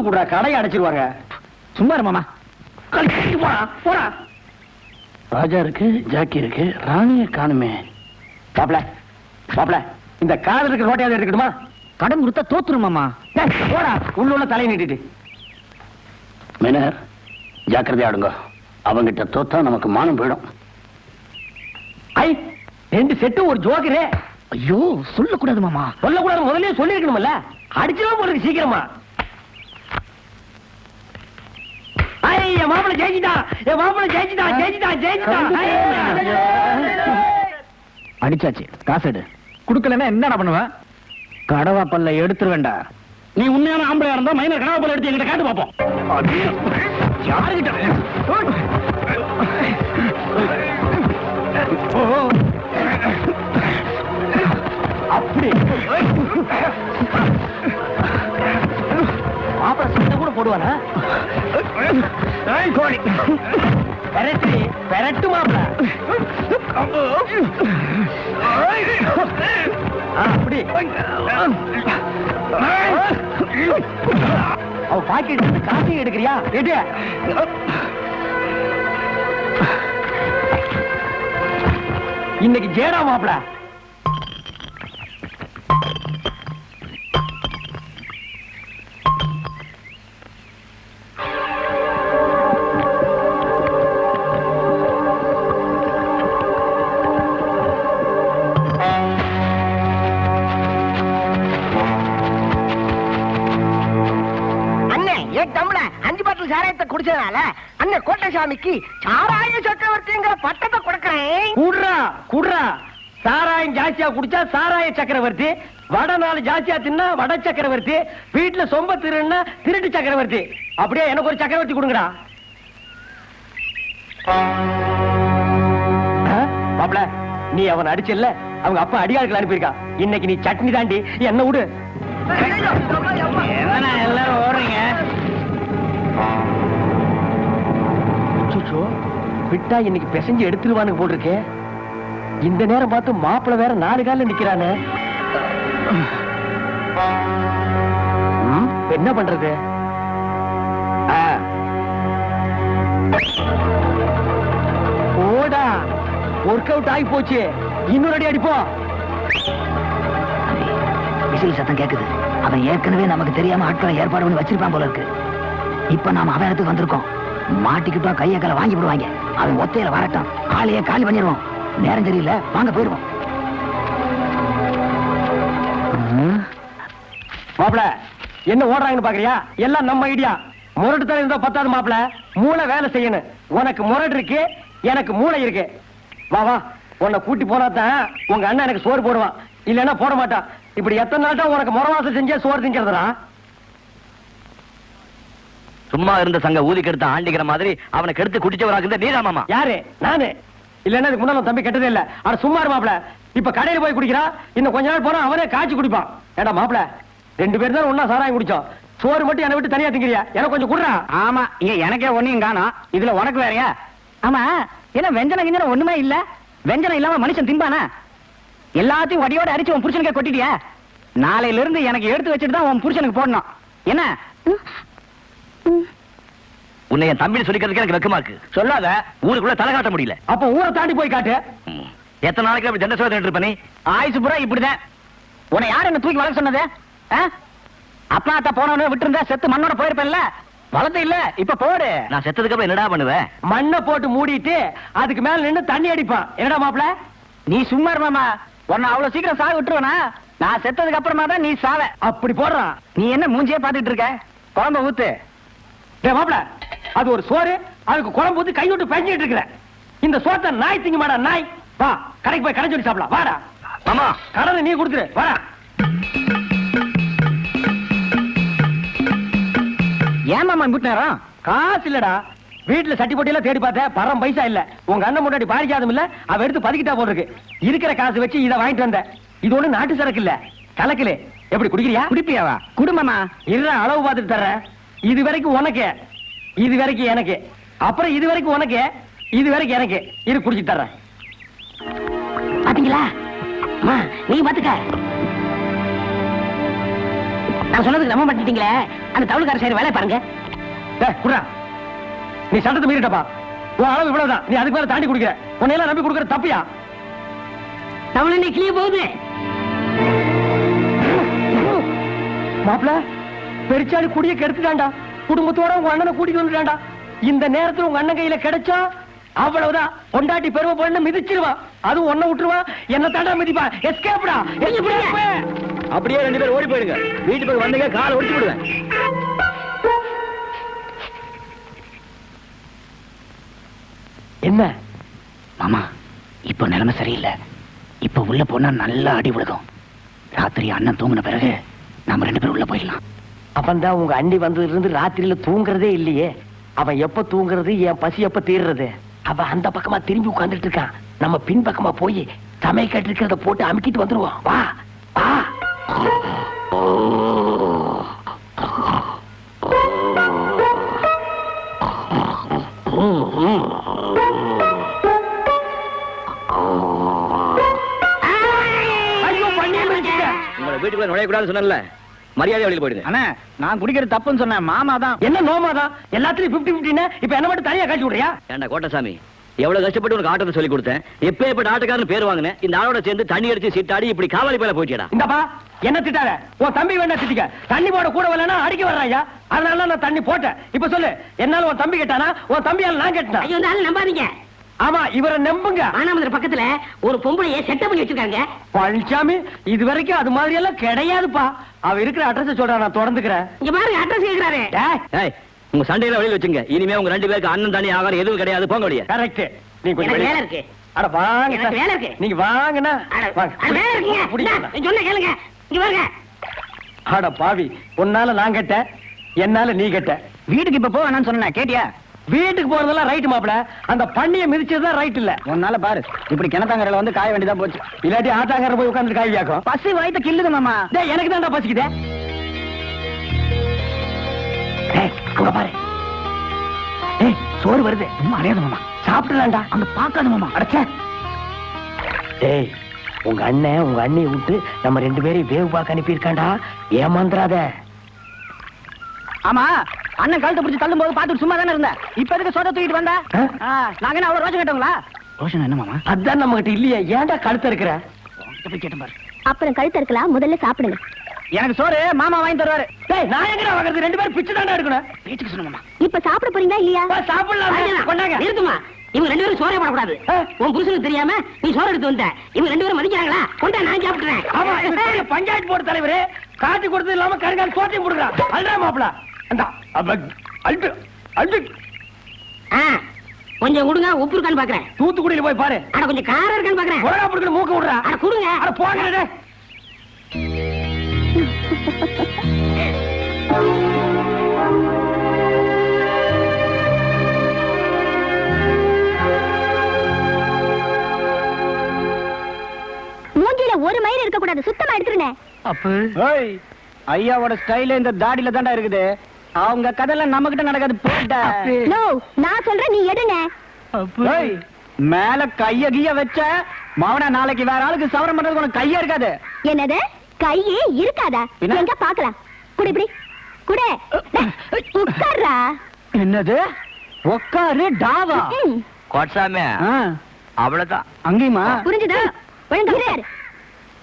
பார்த்து கூடா கடையை அடைச்சிருவாங்க சும்மா இரு மாமா கழிச்சு போடா ராஜா இருக்கு ஜாக்கி இருக்கு ராணிய காணுமே. மாப்ள மாப்ள இந்த கால் இருக்கிற ரோட்டையாவது எடுக்கணுமா கடன் கொடுத்தா தோத்துரும் மாமா டேய், போடா. உள்ள உள்ள தலையை நீட்டிட்டு. மேனர் ஜாக்கிரதையா ஆடுங்க. அவங்கிட்ட தோத்தா நமக்கு மானம் போயிடும். ஐ ரெண்டு செட்டு ஒரு ஜோக்கரே. ஐயோ சொல்லக்கூடாது மாமா சொல்லக்கூடாது முதல்லயே சொல்லிருக்கணும்ல அடிச்சிடும் போல இருக்கு சீக்கிரமா ஐ என் மாப்பிள ஜெயிச்சிட்டா. என் மாப்பிள ஜெயிச்சிட்டா ஜெயிச்சிட்டா ஜெயிச்சிட்டா. அடிச்சாச்சு. காசு எடு. குடுக்கலன்னா என்னடா பண்ணுவேன் கடவா பல்ல எடுத்துருவேண்டா நீ உண்மையான ஆம்பளையா இருந்தா மைனர் கனவு எடுத்து எங்கிட்ட காட்டு பாப்போம். யாருகிட்ட அப்படி. போடுவானா? கோழி. பெரட்டு பெரட்டு மாப்பிள. அப்படி. அவ பாக்கெட் காசையும் எடுக்கிறியா? எடு. இன்னைக்கு ஜேடா மாப்பிள. சாராயத்தை குடிச்சதுனால அண்ணன் கோட்டசாமிக்கு சாராய சக்கரவர்த்திங்கிற பட்டத்தை கொடுக்கறேன். குடுறா குடுறா. சாராயம் ஜாஸ்தியா குடிச்சா சாராய சக்கரவர்த்தி வடை நாலு ஜாஸ்தியா தின்னா வட சக்கரவர்த்தி வீட்டுல சொம்ப திருன்னா திருட்டு சக்கரவர்த்தி. அப்படியே எனக்கு ஒரு சக்கரவர்த்தி கொடுங்கடா. மாப்ள நீ அவன் அடிச்சல்ல அவங்க அப்பா அடியாட்கள் அனுப்பியிருக்கா. இன்னைக்கு நீ சட்னி தாண்டி என்ன விடு. எல்லாரும் ஓடுறீங்க. அச்சச்சோ, விட்டா இன்னைக்கு பிசைஞ்சு எடுத்துருவானுங்க போல் இந்த நேரம் பார்த்து மாப்பிள வேற நாலு காலில் நிக்கிறானே. என்ன பண்றது? ஓடா போடா. ஒர்க் அவுட் ஆகி போச்சு. இன்னொரு அடி அடிப்போம் விசில் சத்தம் கேக்குது. அவன் ஏற்கனவே நமக்கு தெரியாம ஆட்களை ஏற்பாடு பண்ணி வச்சிருப்பான் போல இருக்கு. இப்ப நாம அவன் இடத்துக்கு வந்திருக்கோம். மாட்டிக்கிட்டோம் கைய கால வாங்கி விடுவாங்க அவன் ஒத்தையில வரட்டும். ஆளையே காலி பண்ணிடுவோம். நேரம் தெரியல வாங்க போயிடுவோம். மாப்பிள என்ன ஓடுறாங்கன்னு பாக்குறியா? எல்லாம் நம்ம ஐடியா. முரட்டு தலை இருந்தா பத்தாது மாப்பிள. மூளை வேலை செய்யணும். உனக்கு முரட்டு இருக்கு எனக்கு மூளை இருக்கு. வா வா. உன்னை கூட்டி போனா தான் உங்க அண்ணன் எனக்கு சோறு போடுவான். இல்லைன்னா போட மாட்டான். இப்படி எத்தனை நாள் தான் உனக்கு முறவாசம் செஞ்சே சோறு திங்கிறதுடா? சும்மா இருந்த சங்க ஊதி கெடுத்த ஆண்டிக்கிற மாதிரி அவனை கெடுத்து குடிச்சவராக மாமா. யாரு? நானு. இல்லன்னா முன்னால உன் தம்பி கெட்டதே இல்ல. ஆனா சும்மா இரு மாப்பிள. இப்ப கடையில போய் குடிக்கிறா இன்னும் கொஞ்ச நாள் போனா அவனே காய்ச்சி குடிப்பான். ஏடா மாப்பிள ரெண்டு பேரும் தான் ஒன்னா சாராயம் குடிச்சோம். சோறு மட்டும் என்னை விட்டு தனியா திங்கிறியா? எனக்கு கொஞ்சம் குடுறா. ஆமா இங்க எனக்கே ஒண்ணையும் காணோம். இதுல உனக்கு வேறயா? ஆமா என்ன வெஞ்சனம் கிஞ்சனம் ஒண்ணுமே இல்ல? வெஞ்சனம் இல்லாம மனுஷன் திம்பானா? எல்லாத்தையும் வடியோட அடிச்சு உன் புருஷனுக்கே கொட்டிட்டியா? நாளையில இருந்து எனக்கு எடுத்து வச்சுட்டு தான் உன் புருஷனுக்கு போடணும். என்ன? உன்னை என் தம்பி சொல்லிக்கிறதுக்கு எனக்கு வெக்கமா இருக்கு. சொல்லாத ஊருக்குள்ள தலை காட்ட முடியல. அப்ப ஊரை தாண்டி போய் காட்டு. எத்தனை நாளைக்கு அப்படி தண்ட சோதனை இருப்ப நீ? ஆயுசு புறா இப்படிதான். உன்னை யார் என்ன தூக்கி வளர்க்க சொன்னது? அப்பா அத்தா போனவனே விட்டுருந்தா செத்து மண்ணோட போயிருப்பேன்ல? வளர்த்து இல்ல இப்ப போடு. நான் செத்ததுக்கு அப்புறம் என்னடா பண்ணுவேன்? மண்ணை போட்டு மூடிட்டு அதுக்கு மேல நின்னு தண்ணி அடிப்பான். என்னடா மாப்பிள? நீ சும்மா இரு மாமா உன்னை அவ்வளவு சீக்கிரம் சாக விட்டுருவனா? நான் செத்ததுக்கு அப்புறமா தான் நீ சாவ. அப்படி போடுறான். நீ என்ன மூஞ்சியே பாத்துட்டு இருக்க? குழம்ப ஊத்து. மாப்பிள அது ஒரு சோறு அதுக்கு குழம்பு ஊத்தி கை விட்டு பஞ்சிட்டு இருக்கிற இந்த சோத்தை நாய் திங்க மாடா நாய். வா கடைக்கு போய் கடை சொல்லி சாப்பிடலாம். வாடா. மாமா. கடனை நீ கொடுத்துரு. வாடா. ஏன் மாமா இம்புட்டு நேரம்? காசு இல்லடா. வீட்டுல சட்டி போட்டியெல்லாம் தேடி பார்த்தேன் பரம் பைசா இல்ல. உங்க அண்ணன் முன்னாடி பாரிஜாதம் இல்ல அவ எடுத்து பதுக்கிட்டா போட்டிருக்கு. இருக்கிற காசு வச்சு இதை வாங்கிட்டு வந்தேன் இது ஒண்ணு நாட்டு சரக்கு இல்ல. கலக்கல. எப்படி குடிக்கிறியா? குடிப்பியாவா? குடும்பமா இருடா அளவு பார்த்துட்டு தர்றேன். இது வரைக்கும் உனக்கு இது வரைக்கும் எனக்கு. அப்புறம் இது வரைக்கும் உனக்கு இது வரைக்கும் எனக்கு. இரு குடிச்சிட்டு தர்றேன். பாத்தீங்களா? அம்மா நீ பாத்துக்க. நான் சொன்னதுக்கு நம்ப மாட்டீங்களே அந்த தமிழ்கார சைடு வேலையை பாருங்க. குடுறா. நீ சட்டத்தை மீறிட்டப்பா. உன் அளவு இவ்வளவுதான். நீ அதுக்கு மேல தாண்டி குடிக்கிற. உன்னை எல்லாம் நம்பி கொடுக்கற தப்பியா? தமிழ் என்ன கிளிய போகுது. மாப்பிள பெருச்சாளி குடிய கெடுத்துட்டான்டா. குடும்பத்தோட உங்க அண்ணனை கூட்டிட்டு வந்துட்டான்டா. இந்த நேரத்துல உங்க அண்ணன் கையில கிடைச்சா அவ்வளவுதான். பொண்டாட்டி பெருமை பொண்ணு மிதிச்சிருவான் அதுவும் ஒன்ன விட்டுருவான் என்ன தாண்டா மிதிப்பான் எஸ்கேப்டா அப்படியே ரெண்டு பேரும் ஓடி போயிடுங்க. வீட்டுக்கு போய் வந்தீங்க காலை ஒடிச்சு விடுவேன். என்ன? மாமா இப்ப நிலைமை சரியில்லை. இப்ப உள்ள போனா நல்லா அடி விழுகும். ராத்திரி அண்ணன் தூங்கின பிறகு நாம ரெண்டு பேரும் உள்ள போயிடலாம். அவன் தான் உங்க அண்டி வந்ததுல இருந்து ராத்திரியில தூங்குறதே இல்லையே. அவன் எப்ப தூங்குறது என் பசி எப்ப தீர்றது? அவன் அந்த பக்கமா திரும்பி உட்கார்ந்துட்டு இருக்கான். நம்ம பின் பக்கமா போய் சமையல் இருக்கிறத போட்டு அமுக்கிட்டு வந்துருவோம். வா வா. வீட்டுக்குள்ள நுழையக்கூடாதுன்னு சொன்னல மரியாதை வெளியில போயிடுங்க அண்ணா நான் குடிக்கிறது தப்புன்னு சொன்னேன். மாமா தான். என்ன நோமாதான் எல்லாத்துலயும் பிப்டி பிப்டின்னு இப்ப என்ன மட்டும் தனியா காட்டி விடுறியா? ஏண்டா கோட்டசாமி எவ்வளவு கஷ்டப்பட்டு உனக்கு ஆட்டத்தை சொல்லி கொடுத்தேன்? எப்பேற்பட்ட ஆட்டக்காரன் பேர் வாங்கினேன்? இந்த ஆளோட சேர்ந்து தண்ணி அடிச்சு சீட்டாடி இப்படி காவாலி பேல போயிட்டா இந்தப்பா என்ன திட்டாத? உன் தம்பி வேணா திட்டிக்க. தண்ணி போட கூட வரலன்னா அடிக்க வர்றாயா அதனால நான் தண்ணி போட்டேன். இப்ப சொல்லு என்னால உன் தம்பி கேட்டானா? உன் தம்பியால நான் கேட்டேன்? ஐயோ நம்பாதீங்க. ஆமா இவரை நம்புங்க. மானாமதுரை பக்கத்துல ஒரு பொம்பளைய செட்டப் பண்ணி வச்சிருக்காங்க. பழனிசாமி இது வரைக்கும் அது மாதிரி எல்லாம் கிடையாதுப்பா. அவ இருக்கிற அட்ரஸ் சொல்றா நான் தொடர்ந்துக்கிறேன் இங்க பாருங்க அட்ரஸ் கேக்குறாரு. உங்க சண்டையில வெளியில வச்சுங்க. இனிமே உங்க ரெண்டு பேருக்கு அண்ணன் தண்ணி ஆகாரம் எதுவும் கிடையாது. போங்க வெளியே கரெக்ட் நீ கொஞ்சம் வேலை இருக்கு. அட வாங்க. வேலை இருக்கு. நீங்க வாங்கண்ணா. வாங்க. வேலை இருக்குங்க. சொன்ன கேளுங்க. இங்க பாருங்க. அட பாவி உன்னால நான் கெட்ட என்னால நீ கெட்ட வீட்டுக்கு இப்ப போ வேணாம்னு சொன்னேன் கேட்டியா? வீட்டுக்கு போறதெல்லாம் ரைட் மாப்பிள. அந்த பண்ணிய மிதிச்சதுதான் ரைட் இல்ல. உன்னால பாரு இப்படி கிணத்தாங்கரையில வந்து காய வேண்டியதா போச்சு. இல்லாட்டி ஆட்டாக்கார போய் உட்கார்ந்து காய் வியாக்கும். பசி வயித்த கில்லுது மாமா. டேய் எனக்கு தான்டா பசிக்குதே. டேய் அங்க பாரு. டேய் சோறு வருது. அறியாத மாமா. சாப்பிடலாம்டா. அங்க பாக்காத மாமா. அடச்சே. டேய் உங்க அண்ணன் உங்க அண்ணியை விட்டு நம்ம ரெண்டு பேரையும் வேவு பார்க்க அனுப்பியிருக்காண்டா ஏமாந்துறாத. ஆமா அண்ணன் கழுத்தை பிடிச்சு தள்ளும் போது பாத்துட்டு சும்மா தானே இருந்த இப்ப எதுக்கு சோத தூக்கிட்டு வந்த? நாங்க என்ன அவ்வளவு ரோஷம் கேட்டவங்களா? ரோஷன் என்ன மாமா? அதான் நம்ம கிட்ட இல்லையே ஏன்டா கழுத்த இருக்கிற அப்புறம் கழுத்து இருக்கலாம் முதல்ல சாப்பிடுங்க. எனக்கு சோறு மாமா வாங்கி தருவாரு. டேய் நான் எங்கடா வாங்குறது? ரெண்டு பேரும் பிச்சு தாண்டா எடுக்கணும். பேச்சுக்கு மாமா. இப்ப சாப்பிட போறீங்களா இல்லையா? சாப்பிடலாம். கொண்டாங்க. நிறுத்துமா இவங்க ரெண்டு பேரும் சோறே போடக்கூடாது. உன் புருஷனுக்கு தெரியாம நீ சோறு எடுத்து வந்த. இவங்க ரெண்டு பேரும் மதிக்கிறாங்களா? கொண்டா நான் சாப்பிட்டுறேன். பஞ்சாயத்து போர்டு தலைவரு. காட்டி கொடுத்தது இல்லாம கருங்கால் சோட்டையும் கொடுக்குறான். அல்றா மாப்பிள. அந்த அல்டு அல்டு ஆ, கொஞ்சம் கொடுங்க உப்பு இருக்கான்னு பாக்குறேன். தூத்துக்குடியில போய் பாரு. அட கொஞ்சம் காரம் இருக்கான்னு பாக்குறேன். உலகா பிடிக்கிற மூக்க விடுறா. அட கொடுங்க. அட போங்க மூஞ்சில ஒரு மயிர் இருக்க கூடாது சுத்தமா எடுத்துருனே ஏய் ஐயாவோட ஸ்டைல இந்த தாடியில தாண்டா இருக்குது. அவங்க கதையெல்லாம் நம்ம கிட்ட நடக்காது போட்டா நோ நான் சொல்றேன் நீ எடுங்க. மேல கைய கிய வச்ச மவன நாளைக்கு வேற ஆளுக்கு சவரம் பண்றதுக்கு உனக்கு கையா இருக்காது. என்னது? கையே இருக்காதா? எங்க பாக்கலாம்? குடு இப்படி. குடு. உட்கார்றா. என்னது? உக்காரு டாவா. கோட்சாமி அவ்வளவுதான். அங்கேயுமா? புரிஞ்சுதா? ஒழுங்கா.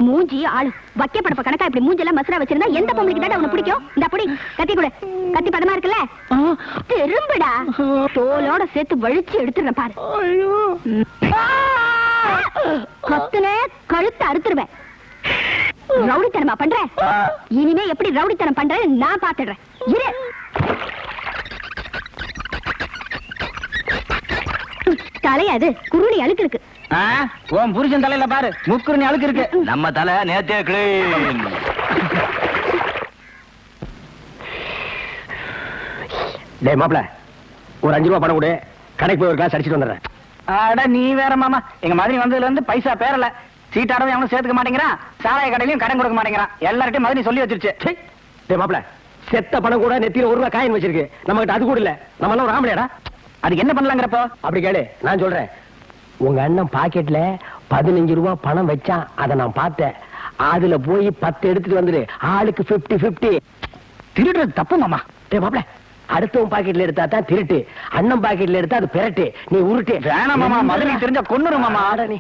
மூஞ்சி ஆளு. வக்கிய படப்ப கணக்கா இப்படி மூஞ்செல்லாம் மசரா வச்சிருந்தா எந்த பொம்பளைக்கு தான் உனக்கு பிடிக்கும்? இந்த புடி கத்தி கொடு. கத்தி பதமா இருக்குல்ல? திரும்புடா. தோலோட சேர்த்து வழிச்சு எடுத்துறேன் பாரு. கத்துன கழுத்து அறுத்துருவேன். ரவுடித்தனமா பண்ற? இனிமே எப்படி ரவுடித்தனம் பண்றேன்னு நான் பாத்துடுறேன். இரு. தலையாது குருணி அழுக்கு இருக்கு ஆ, உன் புருஷன் தலையில பாரு. முக்குறுனி அழுக்கு இருக்கு நம்ம தலை நேத்தே கிளீன் டேய் மாப்பிள ஒரு அஞ்சு ரூபா பணம் கொடு. கடைக்கு போய் ஒரு கிளாஸ் அடிச்சிட்டு வந்துடுறேன். அட நீ வேற மாமா. எங்க மாதிரி வந்ததுல இருந்து பைசா பேரல. சீட்டாடவும் அவனும் சேர்த்துக்க மாட்டேங்கிறான். சாராய கடையிலயும் கடன் கொடுக்க மாட்டேங்கிறான். எல்லார்ட்டையும் மதுரை சொல்லி வச்சிருச்சு. டேய் மாப்பிள செத்த பணம் கூட நெத்தியில ஒரு ரூபா காயின் வச்சிருக்கு. நம்ம கிட்ட அது கூட இல்ல. நம்ம எல்லாம் ஒரு ஆம்பளையாடா. அதுக்கு என்ன பண்ணலாங்கிறப்போ? அப்படி கேளு நான் சொல்றேன். உங்க அண்ணன் பாக்கெட்ல பதினஞ்சு ரூபா பணம் வச்சான் அதை நான் பார்த்தேன். அதுல போய் பத்து எடுத்துட்டு வந்துரு ஆளுக்கு பிப்டி பிப்டி திருடுறது தப்பு மாமா. டேய் மாப்ள அடுத்தவன் பாக்கெட்ல எடுத்தா தான் திருட்டு. அண்ணன் பாக்கெட்ல எடுத்தா அது பெரட்டு. நீ உருட்டு. வேணாம் மாமா. மதுரைக்கு தெரிஞ்சா கொன்னுரும் மாமா. ஆட நீ.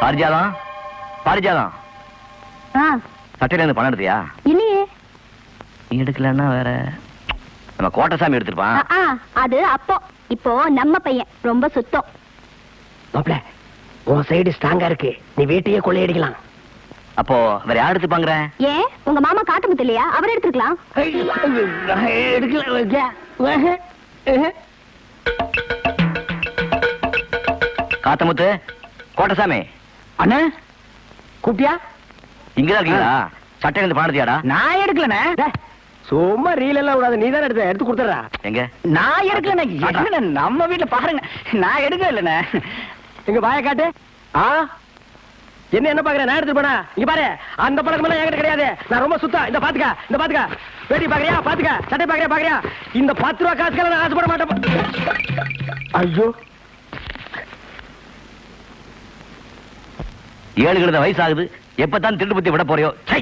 பாரிஜாதம்? பாரிஜாதம். சட்டையில இருந்து பணம் எடுத்தியா? இல்லையே. நீ எடுக்கலன்னா வேற. நம்ம கோட்டசாமி எடுத்திருப்பான். அது அப்போ. இப்போ நம்ம பையன். ரொம்ப சுத்தம். மாப்ள உன் சைடு ஸ்ட்ராங்கா இருக்கு. நீ வீட்டையே கொள்ளையடிக்கலாம். அப்போ வேற யார் எடுத்துப்பாங்கிற? ஏன் உங்க மாமா காட்டு முத்து இல்லையா? அவர் எடுத்துக்கலாம் காத்தமுத்து கோட்டசாமி. அண்ணே கூப்பிட்டியா? இங்கதான் இருக்கீங்களா? சட்டையில இருந்து பணம் எடுத்தியாடா நான் எடுக்கலண்ணே. சும்மா ரீல் எல்லாம் விடாத நீ தானே எடுத்த எடுத்து கொடுத்துறா எங்க? நான் எடுக்கலண்ணே. என்னண்ணே நம்ம வீட்டுல பாருங்க. நான் எடுக்கவே இல்லண்ணே. எங்க வாய காட்டு. ஆ? என்ன என்ன பாக்குற? நான் எடுத்து போனா? இங்க பாரு. அந்த பழக்கம் எல்லாம் என்கிட்ட கிடையாது. நான் ரொம்ப சுத்தம். இந்த பாத்துக்க இந்த பாத்துக்க. வேட்டி பாக்குறியா? பாத்துக்க. சட்டை பாக்குறியா? பாக்குறியா? இந்த பத்து ரூபா காசுக்கெல்லாம் நான் ஆசைப்பட மாட்டேன். ஐயோ. ஏழு கிழந்த வயசு ஆகுது எப்பதான் திருட்டு புத்தி விட போறியோ? சை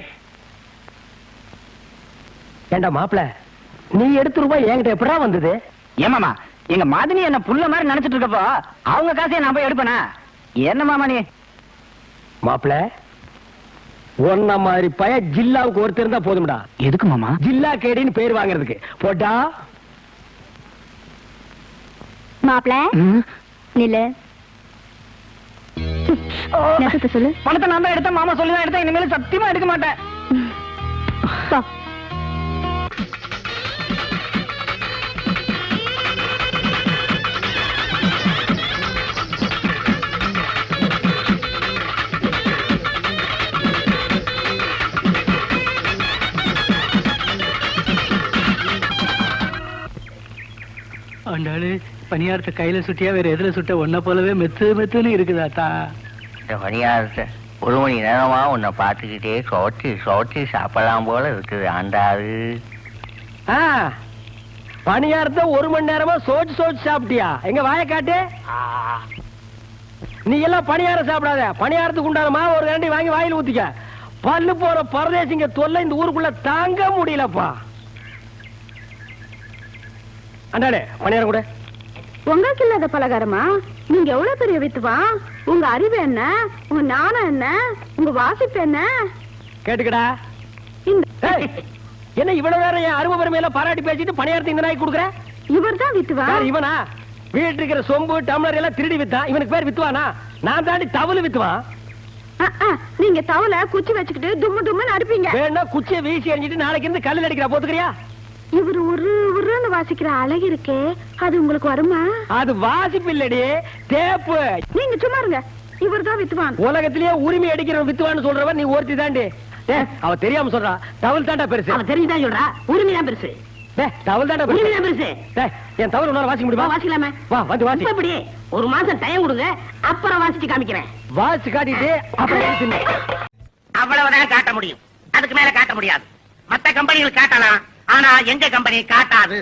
ஏண்டா மாப்பிள நீ எடுத்த ரூபாய் என்கிட்ட எப்படா வந்தது? ஏமாமா எங்க மதனி என்ன புள்ள மாதிரி நினைச்சிட்டு இருக்கப்போ அவங்க காசையை நான் போய் எடுப்பேனா? என்ன மாமா நீ? மாப்பிள ஒன்ன மாதிரி பய ஜில்லாவுக்கு ஒருத்தர் இருந்தா போதும்டா. எதுக்கு மாமா? ஜில்லா கேடின்னு பேர் வாங்குறதுக்கு. போட்டா? மாப்பிள நில்லு. நெசத்தை சொல்லு. பணத்தை நான் தான் எடுத்தேன் மாமா சொல்லி தான் எடுத்தேன். இனிமேல் சத்தியமா எடுக்க மாட்டேன். ஆண்டாளு பணியாரத்தை கையில சுட்டியா வேற எதுல சுட்ட? ஒன்ன போலவே மெத்து மெத்துன்னு இருக்குதாத்தா இந்த பணியாரத்தை ஒரு மணி நேரமா உன்னை பார்த்துக்கிட்டே சோட்டி சோட்டி சாப்பிடலாம் போல இருக்குது ஆண்டாது ஆ, பணியாரத்தை ஒரு மணி நேரமா சோச்சு சோச்சு சாப்பிட்டியா? எங்க வாய காட்டு. நீ எல்லாம் பணியாரம் சாப்பிடாத. பணியாரத்துக்கு உண்டான மாவு ஒரு கரண்டி வாங்கி வாயில ஊத்திக்க. பல்லு போற பரதேசிங்க தொல்லை இந்த ஊருக்குள்ள தாங்க முடியலப்பா. அண்டாடே பணியாரம் கூட. உங்களுக்கு இல்லாத பலகாரமா? நீங்க எவ்வளவு பெரிய வித்துவா? உங்க அறிவு என்ன? உங்க ஞானம் என்ன? உங்க வாசிப்பு என்ன? கேட்டுக்கடா. என்ன இவ்வளவு நேரம் என் அருமை பெருமையில பாராட்டி பேசிட்டு பணியாரத்தை இந்த நாய்க்கு கொடுக்குற? இவர் தான் வித்துவா இவனா? வீட்டு இருக்கிற சொம்பு டம்ளர் எல்லாம் திருடி வித்தான் இவனுக்கு பேர் வித்துவானா? நான் தாண்டி தவளு வித்துவான் ஆ, ஆ, நீங்க தவளை குச்சி வச்சுக்கிட்டு தும்மு தும்முன்னு அடிப்பீங்க. வேணா குச்சியை வீசி எறிஞ்சிட்டு நாளைக்கு இருந்து கல்லில் அடிக்கிறா போத்துக்கிறியா இவர் ஒரு உருன்னு வாசிக்கிற அழகு இருக்கே அது உங்களுக்கு வருமா? அது வாசிப்பு இல்லடி தேப்பு. நீங்க சும்மா இருங்க. இவர் தான் வித்துவான் உலகத்திலேயே உரிமை அடிக்கிற வித்துவான்னு சொல்றவன் நீ ஒருத்தி தாண்டி. அவ தெரியாம சொல்றா. தவள் தாண்டா பெருசு. தெரிஞ்சுதான் சொல்றா. உரிமை தான் பெருசு. டேய், தவள் தாண்டா உரிமை தான் பெருசு. டேய், என் தவள் உன்னால வாசிக்க முடியுமா? வாசிக்கலாமே. வா வந்து வாசி. இப்ப எப்படி? ஒரு மாசம் டைம் கொடுங்க. அப்புறம் வாசிச்சு காமிக்கிறேன். வாசி காட்டிட்டு அப்புறம். அவ்வளவுதான் காட்ட முடியும். அதுக்கு மேல காட்ட முடியாது. மத்த கம்பெனிகள் காட்டலாம். ஆனா எங்க கம்பெனி காட்டாது?